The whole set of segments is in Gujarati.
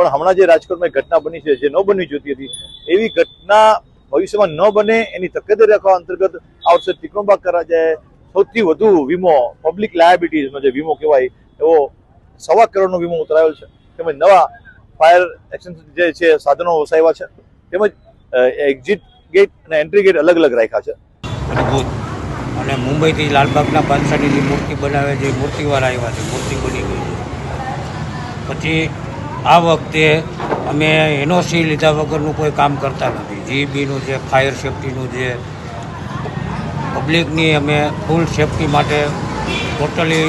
પણ હમણાં જે રાજકોટમાં ઘટના બની છે, જે ન બનવી જોતી હતી, એવી ઘટના ભવિષ્યમાં ન બને, એની તકેદારી રાખવા અંતર્ગત આ વર્ષે તિકોમ્બા કરાજાએ સૌથી વધુ વીમો પબ્લિક લાયબિલિટીઝનો જે વીમો કહેવાય, એવો સવા કરોડનો વીમો ઉતરાયેલ છે. તેમજ નવા ફાયર એક્શન જે છે, સાધનો વસાવ્યા છે. તેમજ એક્ઝિટ ગેટ અને એન્ટ્રી ગેટ અલગ અલગ રાખ્યા છે. અને મુંબઈથી લાલબાગના બાદશાહની જે મૂર્તિ બનાવે છે મૂર્તિવાળા આવ્યા છે, મૂર્તિ બની ગઈ પછી આ વખતે અમે એનઓસી લીધા વગરનું કોઈ કામ કરતા નથી. જીબીનું છે ફાયર સેફટીનું છે પબ્લિકની અમે ફૂલ સેફટી માટે ટોટલી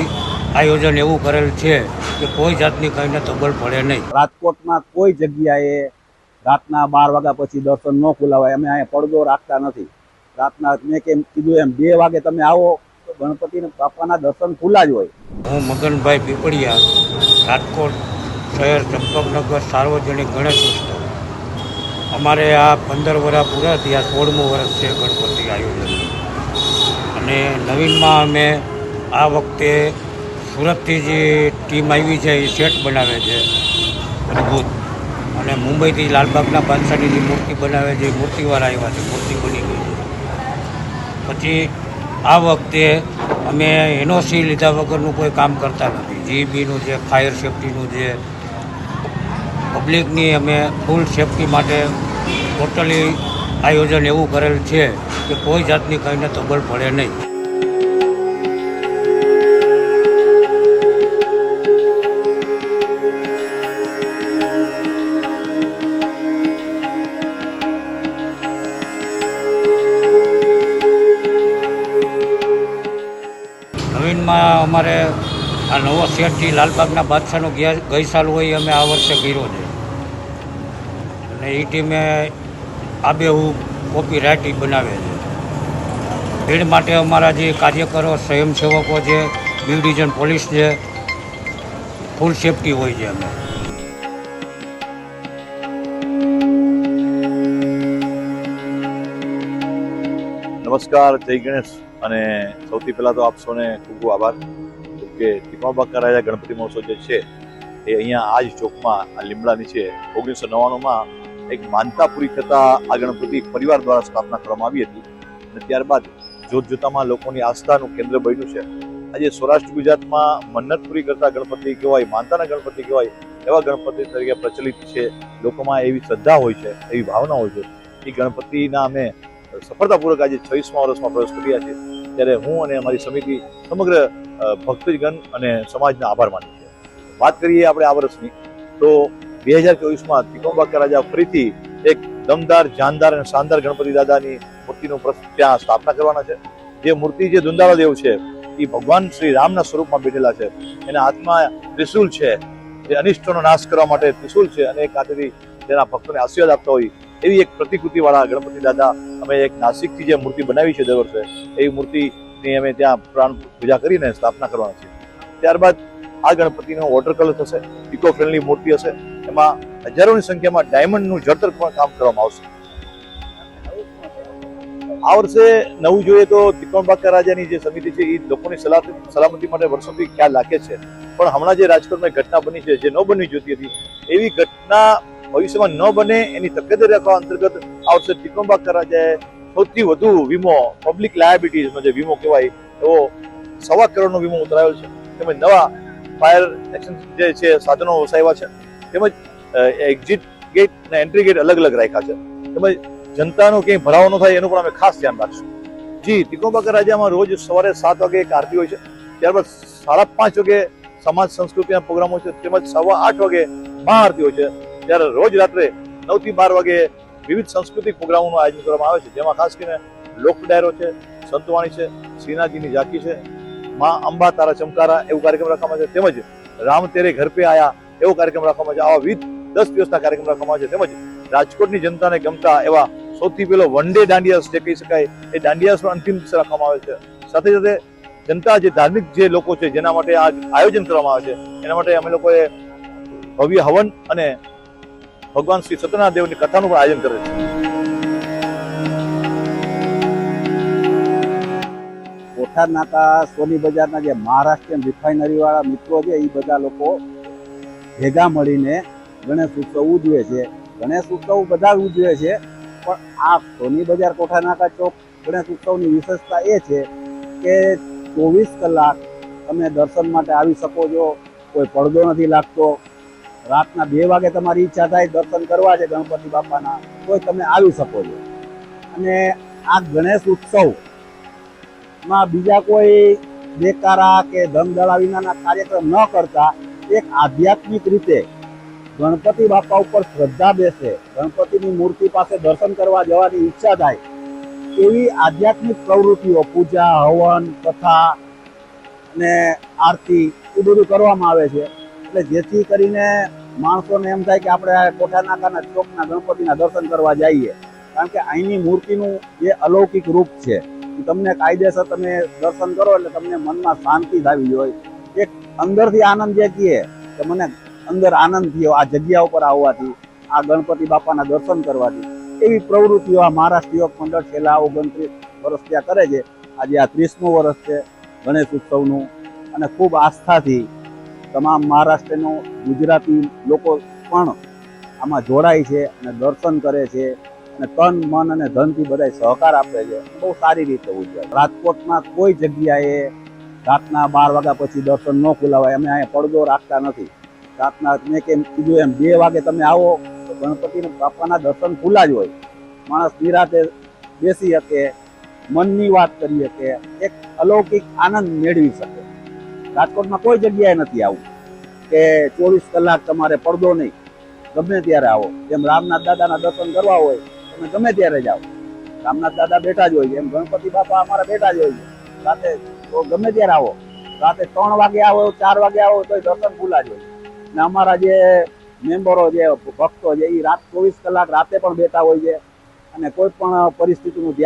આયોજન એવું કરેલ છે કે કોઈ જાતની કંઈને તબલ પડે નહીં. રાજકોટમાં કોઈ જગ્યાએ રાતના બાર વાગ્યા પછી દર્શન ન ખુલાવાય. અમે અહીંયા પડદો રાખતા નથી. રાતના મેં કેમ કીધું એમ બે વાગે તમે આવો તો ગણપતિને બાપાના દર્શન ખુલ્લા જ હોય. હું મગનભાઈ પીપળિયા રાજકોટ. શહેર ચંપકનગર સાર્વજનિક ગણેશ ઉત્સવ. અમારે આ પંદર વર્ષ પૂરા થયા, સોળમું વર્ષ છે ગણપતિ આયોજન. અને નવીનમાં અમે આ વખતે સુરતથી જે ટીમ આવી છે, એ સેટ બનાવે છે. અદભુત. અને મુંબઈથી લાલબાગના બાદશાહની જે મૂર્તિ બનાવે છે મૂર્તિવાળા આવ્યા છે, મૂર્તિ બની ગઈ છે. પછી આ વખતે અમે એનઓસી લીધા વગરનું કોઈ કામ કરતા નથી. જીબીનું છે ફાયર સેફટીનું છે પબ્લિકની અમે ફૂલ સેફટી માટે ટોટલી આયોજન એવું કરેલ છે કે કોઈ જાતની કંઈને તબલ પડે નહીં. નવીનમાં અમારે આ નવો સેટ લાલબાગના બાદશાહનો ગયા ગઈ સાલ હોય અમે આ વર્ષે ગીરો છે. અને એ ટીમે આબેહૂબ કોપી રાઇટી બનાવે છે. ભીડ માટે અમારા જે કાર્યકરો, સ્વયંસેવકો છે બી ડિવિઝન પોલીસ છે, ફૂલ સેફટી હોય છે અમે નમસ્કાર, જય ગણેશ. અને સૌથી પહેલાં તો આપ ખૂબ ખૂબ આભાર. કે તિકોબાકા રાજા ગણપતિ મહોત્સવ જે છે, એ અહીંયા આ જ ચોકમાં, આ લીમડા નીચે ઓગણીસો નવ્વાણુંમાં એક માનતા પૂરી થતા આ ગણપતિ પરિવાર દ્વારા સ્થાપના કરવામાં આવી હતી અને ત્યારબાદ જોત જોતામાં લોકોની આસ્થાનું કેન્દ્ર બન્યું છે. આજે સૌરાષ્ટ્ર ગુજરાતમાં મન્નત પૂરી કરતા ગણપતિ કહેવાય, માનતાના ગણપતિ કહેવાય, એવા ગણપતિ તરીકે પ્રચલિત છે. લોકોમાં એવી શ્રદ્ધા હોય છે, એવી ભાવના હોય છે એ ગણપતિના અમે સફળતાપૂર્વક આજે છવ્વીસમા વર્ષમાં પ્રવેશ કર્યા છે. ત્યારે હું અને અમારી સમિતિ સમગ્ર ભક્તજગણ અને સમાજના આભાર માની છે વાત કરીએ આપણે આ વર્ષની, તો બે હજાર ચોવીસમાં તિકોમ્બાકા રાજા ફરીથી એક દમદાર, જાનદાર અને શાનદાર ગણપતિ દાદાની મૂર્તિનું ત્યાં સ્થાપના કરવાના છે. જે મૂર્તિ જે દુંદાળા દેવ છે, એ ભગવાન શ્રી રામના સ્વરૂપમાં બેઠેલા છે. એના હાથમાં ત્રિશુલ છે, જે અનિષ્ટોનો નાશ કરવા માટે ત્રિશુલ છે અને એક હાથેથી તેના ભક્તોને આશીર્વાદ આપતા હોય એવી એક પ્રતિકૃતિવાળા ગણપતિ દાદા અમે એક નાસિકથી જે મૂર્તિ બનાવી છે દર વર્ષે, એવી મૂર્તિની અમે ત્યાં પ્રાણ પૂજા કરીને સ્થાપના કરવાના છે ત્યારબાદ આ ગણપતિનો વોટર કલર થશે ઇકો ફ્રેન્ડલી મૂર્તિ હશે. એમાં હજારોની સંખ્યામાં ડાયમંડનું જળતર પણ કામ કરવામાં આવશે. આ વર્ષે નવું જોઈએ તો ત્રિકોણબાકા રાજાની જે સમિતિ છે, એ લોકોની સલામતી માટે વર્ષોથી ખ્યાલ રાખે છે. પણ હમણાં જે રાજકોટમાં ઘટના બની છે, જે ન બનવી જોતી હતી, એવી ઘટના ભવિષ્યમાં ન બને એની તકેદારી રાખવા અંતર્ગત આ વર્ષે ત્રિકોણબાકા રાજાએ સૌથી વધુ વીમો પબ્લિક લાયબિલિટીઝનો જે વીમો કહેવાય, એવો સવા કરોડનો વીમો ઉતરાયો છે. તેમજ નવા ફાયર એક્શન જે છે, સાધનો વસાવ્યા છે, તેમજ એક્ઝિટ ગેટ અને એન્ટ્રી ગેટ અલગ અલગ રાખ્યા છે. તેમજ જનતાનો ક્યાંય ભરાવો ન થાય એનું પણ અમે ખાસ ધ્યાન રાખશું. જી તિકોબાકા રાજામાં રોજ સવારે સાત વાગે એક આરતી હોય છે, ત્યારબાદ સાડા પાંચ વાગે સમાજ સંસ્કૃતિના પ્રોગ્રામ છે, તેમજ સવા આઠ વાગે મહાઆરતી હોય છે, ત્યારે રોજ રાત્રે નવથી બાર વાગે વિવિધ સાંસ્કૃતિક પ્રોગ્રામોનું આયોજન કરવામાં આવે છે. જેમાં ખાસ કરીને લોક ડાયરો છે, સંતવાણી છે, શ્રીનાથજીની ઝાંકી છે મા અંબા તારા ચમકારા એવું કાર્યક્રમ રાખવામાં આવે છે. તેમજ રામ તેરે ઘર પે આયા એવો કાર્યક્રમ રાખવામાં આવે છે. આવા વિવિધ દસ દિવસના કાર્યક્રમ રાખવામાં આવે છે. તેમજ રાજકોટની જનતાને ગમતા એવા સૌથી પહેલો વન ડે દાંડિયાસ જે કહી શકાય, એ દાંડિયાસ પણ અંતિમ દિવસે રાખવામાં આવે છે. સાથે સાથે જનતા જે ધાર્મિક જે લોકો છે, જેના માટે આ આયોજન કરવામાં આવે છે, એના માટે અમે લોકોએ ભવ્ય હવન અને ભગવાન શ્રી સત્યનારાયણ દેવની કથાનું પણ આયોજન કરે છે. કોઠાર નાકા સોની બજારના જે મહારાષ્ટ્રીયન રિફાઇનરીવાળા મિત્રો છે એ બધા લોકો ભેગા મળીને ગણેશ ઉત્સવ ઉજવે છે. ગણેશ ઉત્સવ બધા ઉજવે છે, પણ આ સોની બજાર કોઠા નાકા ચોક ગણેશ ઉત્સવની વિશેષતા એ છે કે ચોવીસ કલાક તમે દર્શન માટે આવી શકો છો, કોઈ પડદો નથી લાગતો. રાતના બે વાગે તમારી ઈચ્છા થાય દર્શન કરવા છે ગણપતિ બાપાના તો તમે આવી શકો છો. અને આ ગણેશ ઉત્સવ માં બીજા કોઈ બેકારા કે ધમધડા વિનાના કાર્યક્રમ ન કરતા, એક આધ્યાત્મિક રીતે ગણપતિ બાપા ઉપર શ્રદ્ધા બેસે, ગણપતિની મૂર્તિ પાસે દર્શન કરવા જવાની ઈચ્છા થાય, એવી આધ્યાત્મિક પ્રવૃત્તિઓ, પૂજા, હવન, કથા અને આરતી, એ બધું કરવામાં આવે છે. એટલે જેથી કરીને માણસોને એમ થાય કે આપણે આ કોઠા નાકાના ચોકના ગણપતિના દર્શન કરવા જઈએ. કારણ કે અહીંની મૂર્તિનું જે અલૌકિક રૂપ છે તમને કાયદેસર તમે દર્શન કરો એટલે તમને મનમાં શાંતિ થવી જોઈએ એક અંદરથી આનંદ જે કહે કે મને અંદર આનંદ થયો આ જગ્યા ઉપર આવવાથી, આ ગણપતિ બાપાના દર્શન કરવાથી. એવી પ્રવૃત્તિઓ આ મહારાષ્ટ્ર યુવક મંડળ છેલ્લા ઓગણત્રીસ વર્ષ ત્યાં કરે છે. આજે આ ત્રીસમું વર્ષ છે ગણેશ ઉત્સવનું. અને ખૂબ આસ્થાથી તમામ મહારાષ્ટ્રનો ગુજરાતી લોકો પણ આમાં જોડાય છે અને દર્શન કરે છે. અને તન, મન અને ધનથી બધા સહકાર આપે છે. બહુ સારી રીતે ઉજવાય. રાજકોટમાં કોઈ જગ્યાએ રાતના બાર વાગ્યા પછી દર્શન ન ખુલાવાય. અમે અહીંયા પડદો રાખતા નથી. રાતના મેં કેમ કીધું એમ, બે વાગે તમે આવો તો ગણપતિ બાપાના દર્શન ખુલ્લા જ હોય. માણસ નિરાતે બેસી શકે, મનની વાત કરી શકે, એક અલૌકિક આનંદ મેળવી શકે. રાજકોટમાં કોઈ જગ્યાએ નથી આવું. કે ચોવીસ કલાક તમારે પડદો નહીં. ગમે ત્યારે આવો. જેમ રામનાથ દાદાના દર્શન કરવા હોય તમે ગમે ત્યારે જાઓ રામનાથ દાદા બેઠા જ હોય છે. એમ ગણપતિ બાપા અમારા બેઠા જ હોય છે. રાતે તો ગમે ત્યારે આવો. રાતે ત્રણ વાગે આવો, ચાર વાગે આવો તો દર્શન ખુલ્લા જ ને અમારા જે મેમ્બરો જે ભક્તો છે એ રાત ચોવીસ કલાક રાતે પણ બેઠા હોય છે. અને કોઈ પણ પરિસ્થિતિનું ધ્યાન